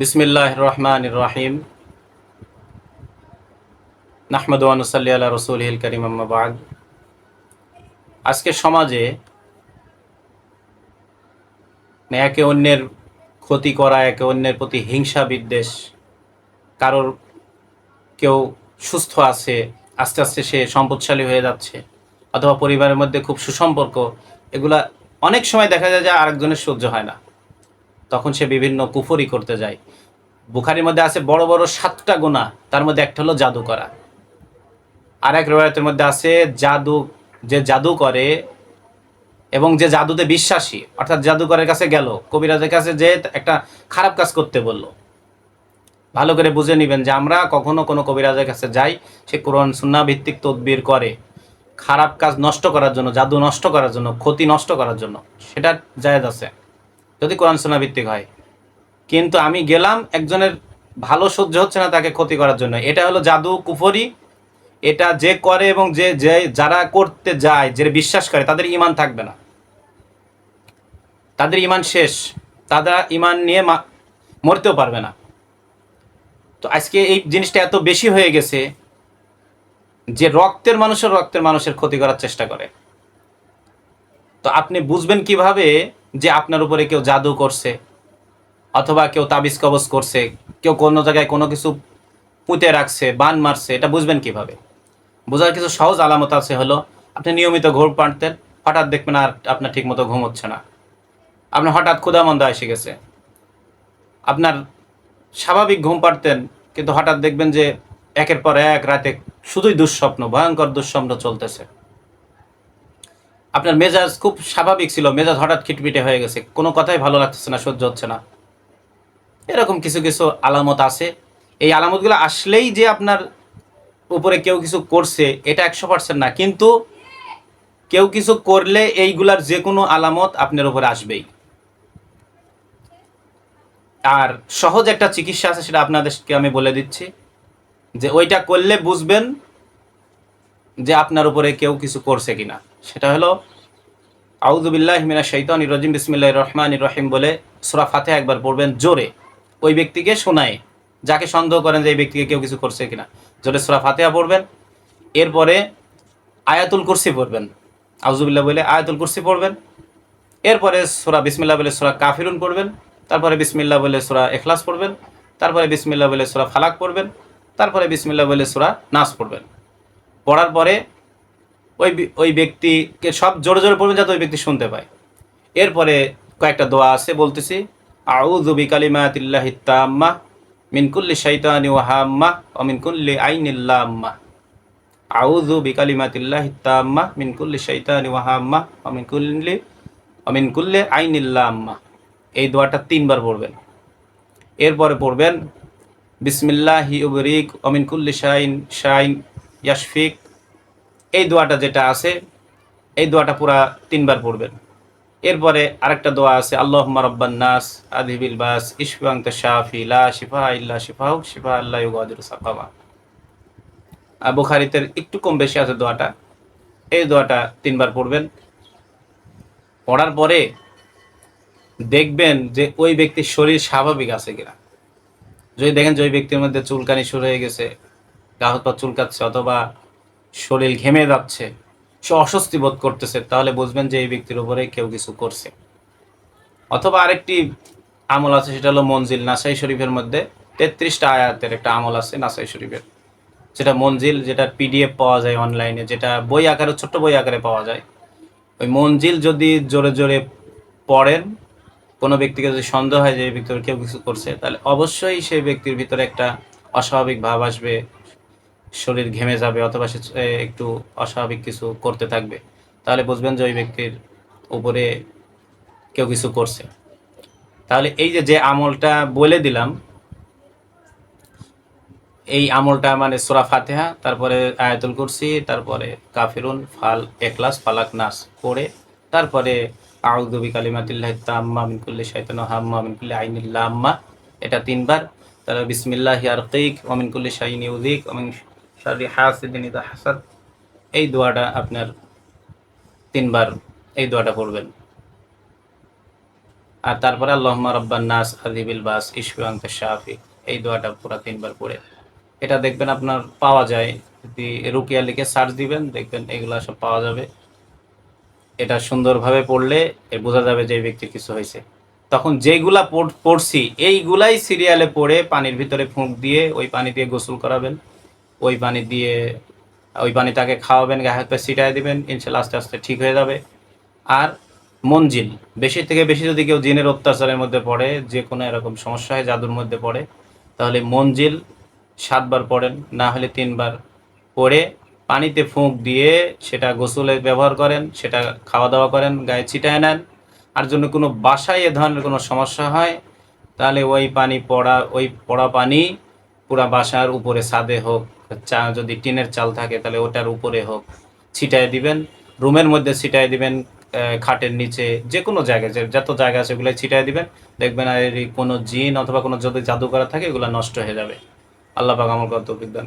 বিসমিল্লাহ রহমান রাহিম নাহমদ ওয়ানুসাল্লি আল্লাহ রসুল হিল করিম আম্মাবাদ আজকে সমাজে একে অন্যের ক্ষতি করা, একে অন্যের প্রতি হিংসা বিদ্বেষ, কারোর কেউ সুস্থ আছে, আস্তে আস্তে সে সম্পদশালী হয়ে যাচ্ছে, অথবা পরিবারের মধ্যে খুব সুসম্পর্ক, এগুলা অনেক সময় দেখা যায় যে আরেকজনের সহ্য হয় না। তখন সে বিভিন্ন কুফরি করতে যায়। বুখারির মধ্যে আছে বড় বড় সাতটা গোনা, তার মধ্যে একটা হলো জাদু করা আর এক রেওয়ায়তের মধ্যে আছে জাদু, যে জাদু করে এবং যে জাদুতে বিশ্বাসী, অর্থাৎ জাদুকরের কাছে গেল, কবিরাজের কাছে যে একটা খারাপ কাজ করতে বলল। ভালো করে বুঝে নেবেন যে আমরা কখনো কোনো কবিরাজের কাছে যাই, সে কোরআন সুন্না ভিত্তিক তদবির করে। খারাপ কাজ নষ্ট করার জন্য, জাদু নষ্ট করার জন্য, ক্ষতি নষ্ট করার জন্য সেটা জায়েজ আছে। যদি কোরআন সুন্না ভিত্তিক হয়। কিন্তু আমি গেলাম, একজনের ভালো সহ্য হচ্ছে না তাকে ক্ষতি করার জন্য। এটা হলো জাদু, কুফরি। এটা যে করে এবং যে যে যারা করতে যায়, যে বিশ্বাস করে, তাদের ইমান থাকবে না। তাদের ইমান শেষ। তারা ইমান নিয়ে মরতেও পারবে না। তো আজকে এই জিনিসটা এত বেশি হয়ে গেছে যে রক্তের মানুষের রক্তের মানুষের ক্ষতি করার চেষ্টা করে। তো আপনি বুঝবেন কীভাবে যে আপনার উপরে কেউ জাদু করছে, অথবা কেউ তাবিজ কবজ করছে, কেউ কোনো জায়গায় কোনো কিছু পুঁতে রাখছে, বান মারছে, এটা বুঝবেন কীভাবে? বোঝার কিছু সহজ আলামত আছে হলো, আপনি নিয়মিত ঘুম পাড়তেন, হঠাৎ দেখবেন আর আপনার ঠিকমতো ঘুম হচ্ছে না। আপনার হঠাৎ ক্ষুধামন্দা এসে গেছে। আপনার স্বাভাবিক ঘুম পাড়তেন, কিন্তু হঠাৎ দেখবেন যে একের পর এক রাতে শুধুই দুঃস্বপ্ন, ভয়ঙ্কর দুঃস্বপ্ন চলতেছে। আপনার মেজাজ খুব স্বাভাবিক ছিল, মেজাজ হঠাৎ খিটমিটে হয়ে গেছে, কোনো কথাই ভালো লাগতেছে না, সহ্য হচ্ছে না। এরকম কিছু কিছু আলামত আছে। এই আলামতগুলো আসলেই যে আপনার উপরে কেউ কিছু করছে, এটা একশো পার্সেন্ট না, কিন্তু কেউ কিছু করলে এইগুলার যে কোনো আলামত আপনার উপরে আসবেই। আর সহজ একটা চিকিৎসা আছে, সেটা আপনাদেরকে আমি বলে দিচ্ছি, যে ওইটা করলে বুঝবেন যে আপনার উপরে কেউ কিছু করছে কিনা। সেটা হলো আউজুবিল্লাহ হিমিনা শৈতান রজিম বিসমিল্লাহ রহমান রহিম বলে সুরা ফাতে একবার পড়বেন জোরে। ওই ব্যক্তিকে শোনায়, যাকে সন্দেহ করেন যে এই ব্যক্তিকে কেউ কিছু করছে কিনা। জোরে সুরা ফাতেহা পড়বেন, এরপরে আয়াতুল কুরসি পড়বেন। আউজুবিল্লাহ বলে আয়াতুল কুরসি পড়বেন, এরপরে সুরা বিসমিল্লা বলে সুরা কাফিরুন পড়বেন, তারপরে বিসমিল্লাহ বলে সুরা এখলাস পড়বেন, তারপরে বিসমিল্লা বলে সুরা ফালাক পড়বেন, তারপরে বিসমিল্লা বলে সুরা নাস পড়বেন। পড়ার পরে ওই ওই ব্যক্তিকে সব জোরে জোরে পড়বেন যাতে ওই ব্যক্তি শুনতে পায়। এরপরে কয়েকটা দোয়া আছে, বলতেছি, আউযু বিকালিমাতিল্লাহি তাম্মা মিন কুল্লি শাইতানি ওয়া হাম্মা ওয়া মিন কুল্লি আইনিল লাম্মা। আউযু বিকালিমাতিল্লাহি তাম্মা মিন কুল্লি শাইতানি ওয়া হাম্মা ওয়া মিন কুল্লি, ওয়া মিন কুল্লি আইনিল লাম্মা। এই দোয়াটা তিনবার পড়বেন। এরপরে পড়বেন, বিসমিল্লাহি উবরিক ওয়া মিন কুল্লি শাইন শাইন ইয়াশফিক এই দোয়াটা যেটা আছে, এই দোয়াটা পুরা তিনবার পড়বেন। এরপরে আরেকটা দোয়া আছে আল্লাহ রব্বান নাস আদিবিল বাস ইশফান্ত শাফি, লা শিফা ইল্লা শিফাউ শিফা আল্লাহ ইউগাদির একটু কম বেশি আছে দোয়াটা। এই দোয়াটা তিনবার পড়বেন। পড়ার পরে দেখবেন যে ওই ব্যক্তির শরীর স্বাভাবিক আছে কিনা। যদি দেখেন যে ওই ব্যক্তির মধ্যে চুলকানি শুরু হয়ে গেছে, গা হাত পা চুলকাচ্ছে অথবা শরীর ঘেমে যাচ্ছে, সে অস্বস্তি বোধ করতেছে, তাহলে বুঝবেন যে এই ব্যক্তির উপরে কেউ কিছু করছে। অথবা আরেকটি আমল আছে, সেটা হলো মঞ্জিল নাসাই শরীফের মধ্যে তেত্রিশটা আয়াতের একটা আমল আছে নাসাই শরীফের। যেটা মঞ্জিল, যেটা পিডিএফ পাওয়া যায় অনলাইনে, যেটা বই আকারে, ছোট্ট বই আকারে পাওয়া যায়। ওই মঞ্জিল যদি জোরে জোরে পড়েন, কোনো ব্যক্তিকে যদি সন্দেহ হয় যে এই ব্যক্তির কেউ কিছু করছে, তাহলে অবশ্যই সেই ব্যক্তির ভিতরে একটা অস্বাভাবিক ভাব আসবে শরীর ঘেমে যাবে অথবা সে একটু অস্বাভাবিক কিছু করতে থাকবে, তাহলে বুঝবেন যে ওই ব্যক্তির উপরে কেউ কিছু করছে। তাহলে এই যে যে আমলটা বলে দিলাম, এই আমলটা মানে সোরা ফাতেহা, তারপরে আয়াতুল কুরসি, তারপরে কাফিরুন, ফাল একলাস ফালাক, নাস করে তারপরে আউযু বিকালিমাতিল্লাহি তাম্মা মিন কুল্লি শাইতান হাম্মা মিন কুল্লি আইনিল লাম্মা এটা তিনবার, তারপরে বিসমিল্লাহি আরকিক, ওয়া মিন কুল্লি শাইইন শাররি হাসিদিন ইযা হাসাদ, এই দোয়াটা আপনার তিনবার এই দোয়াটা পড়বেন। আর তারপরে আল্লাহমা রব্বান নাস আদিবিল বাস ইসবান্ত শাফি, এই দোয়াটা পুরো তিনবার পড়ে। এটা দেখবেন আপনার পাওয়া যায়। যদি রুকিয়া লিখে সার্চ দিবেন, দেখবেন এগুলা সব পাওয়া যাবে। এটা সুন্দরভাবে পড়লে এ বোঝা যাবে যে ব্যক্তির কিছু হয়েছে। তখন যেগুলা পড়- পড়ছি, এইগুলাই সিরিয়ালে পড়ে পানির ভিতরে ফুঁক দিয়ে ওই পানি দিয়ে গোসল করাবেন। ওই পানি দিয়ে, ওই পানি তাকে খাওয়াবেন, গায়ে হাত পায়ে ছিটাই দিবেন, ইনশাল্লাহ আস্তে আস্তে ঠিক হয়ে যাবে। আর মঞ্জিল বেশি থেকে বেশি যদি কেউ জিনের অত্যাচারের মধ্যে পড়ে, যে কোনো এরকম সমস্যা হয়, জাদুর মধ্যে পড়ে, তাহলে মঞ্জিল সাতবার পড়েন, না হলে তিনবার পড়ে পানিতে ফুঁক দিয়ে সেটা গোসলে ব্যবহার করেন, সেটা খাওয়া দাওয়া করেন, গায়ে ছিটায় নেন। আর জন্য কোনো বাসায় এ ধরনের কোনো সমস্যা হয়, তাহলে ওই পানি পড়া, ওই পড়া পানি পুরা বাসার উপরে ছাদে হোক চা যদি টিনের চাল থাকে, তাহলে ওটার উপরে হোক, ছিটায় দিবেন। রুমের মধ্যে ছিটায় দিবেন খাটের নিচে যে কোনো জায়গায়, যে যত জায়গা আছে ওগুলো ছিটায় দিবেন। দেখবেন আর কোনো জিন অথবা কোনো যদি জাদু করা থাকে, এগুলো নষ্ট হয়ে যাবে। আল্লাহ পাক আমার কত বিজ্ঞান